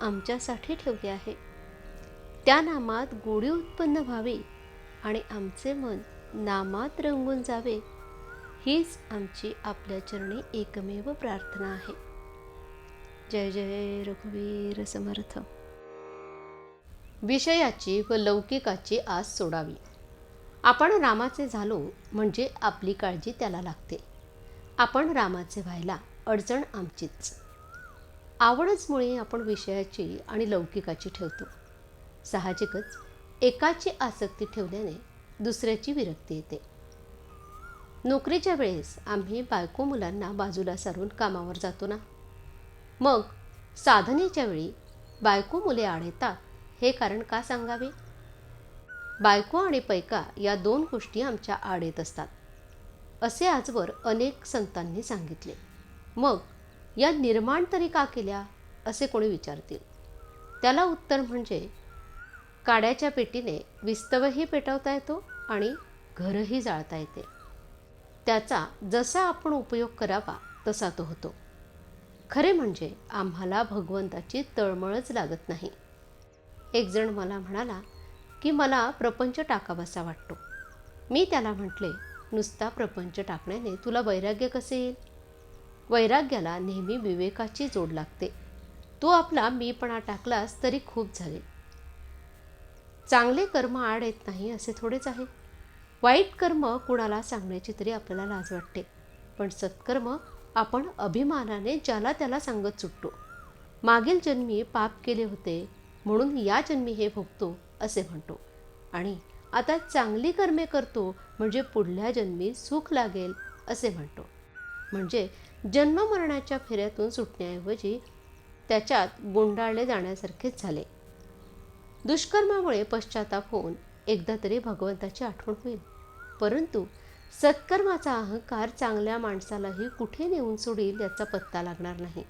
आमच्यासाठी ठेवले आहे. त्या नामात गोडी उत्पन्न व्हावी आणि आमचे मन नामात रंगून जावे हीच आमची आपल्या चरणी एकमेव प्रार्थना आहे. जय जय रघुवीर समर्थ. विषयाची व लौकिकाची आस सोडावी. आपण रामाचे झालो म्हणजे आपली काळजी त्याला लागते. आपण रामाचे व्हायला अडचण आमचीच. आवडचमुळे आपण विषयाची आणि लौकिकाची ठेवतो. साहजिकच एकाची आसक्ती ठेवल्याने दुसऱ्याची विरक्ती येते. नोकरीच्या वेळेस आम्ही बायको मुलांना बाजूला सारून कामावर जातो ना? मग साधनेच्या वेळी बायको मुले आड येतात हे कारण का सांगावे? बायको आणि पैका या दोन गोष्टी आमच्या आड येत असतात. असे आजवर अनेक संतांनी सांगितले. मग या निर्माण तरी का केल्या असे कोणी विचारतील? त्याला उत्तर म्हणजे काड्याच्या पेटीने विस्तवही पेटवता येतो आणि घरही जाळता येते. त्याचा जसा आपण उपयोग करावा तसा तो होतो. खरे म्हणजे आम्हाला भगवंताची तळमळच लागत नाही. एकजण मला म्हणाला की मला प्रपंच टाकावासा वाटतो. मी त्याला म्हटले नुसता प्रपंच टाकण्याने तुला वैराग्य कसे येईल? वैराग्याला नेहमी विवेकाची जोड लागते. तो आपला मीपणा टाकलास तरी खूप झाले. चांगले कर्म आड येत नाही असे थोडेच आहे. वाईट कर्म कुणाला सांगण्याची तरी आपल्याला लाज वाटते. पण सत्कर्म आपण अभिमानाने ज्याला त्याला सांगत सुटतो. मागील जन्मी पाप केले होते म्हणून या जन्मी हे भोगतो असे म्हणतो. आणि आता चांगली कर्मे करतो म्हणजे पुढल्या जन्मी सुख लागेल असे म्हणतो. म्हणजे जन्ममरणाच्या फेऱ्यातून सुटण्याऐवजी त्याच्यात गुंडाळले जाण्यासारखेच झाले. दुष्कर्मामुळे पश्चाताप होऊन एकदा तरी भगवंताची आठवण होईल. परंतु सत्कर्माचा अहंकार चांगल्या माणसालाही कुठे नेऊन सोडील याचा पत्ता लागणार नाही.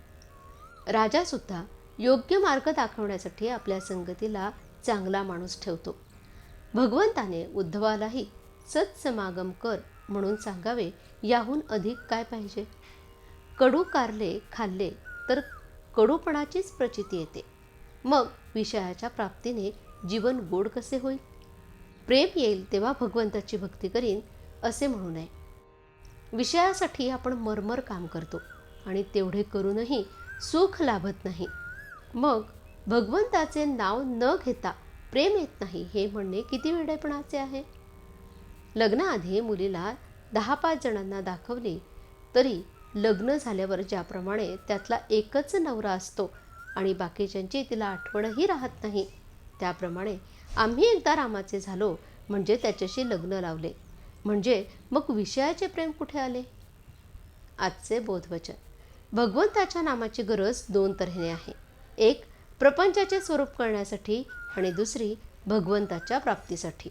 राजासुद्धा योग्य मार्ग दाखवण्यासाठी आपल्या संगतीला चांगला माणूस ठेवतो. भगवंताने उद्धवालाही सत्समागम कर म्हणून सांगावे याहून अधिक काय पाहिजे? कडू कारले खाल्ले तर कडूपणाचीच प्रचिती येते. मग विषयाच्या प्राप्तीने जीवन गोड कसे होईल? प्रेम येईल तेव्हा भगवंताची भक्ती करीन असे म्हणू नये. विषयासाठी आपण मरमर काम करतो आणि तेवढे करूनही सुख लाभत नाही. मग भगवंताचे नाव न घेता प्रेम येत नाही हे म्हणणे किती वेडेपणाचे आहे? लग्नाआधी मुलीला दहा पाच जणांना दाखवली तरी लग्न झाल्यावर ज्याप्रमाणे त्यातला एकच नवरा असतो आणि बाकीच्यांची तिला आठवणही राहत नाही त्याप्रमाणे आम्ही एकदा रामाचे झालो म्हणजे त्याच्याशी लग्न लावले. म्हणजे मग विषयाचे प्रेम कुठे आले? आजचे बोधवचन. भगवंताच्या नामाची गरज दोन तऱ्हेने आहे. एक प्रपंचाचे स्वरूप करण्यासाठी आणि दुसरी भगवंताच्या प्राप्तीसाठी.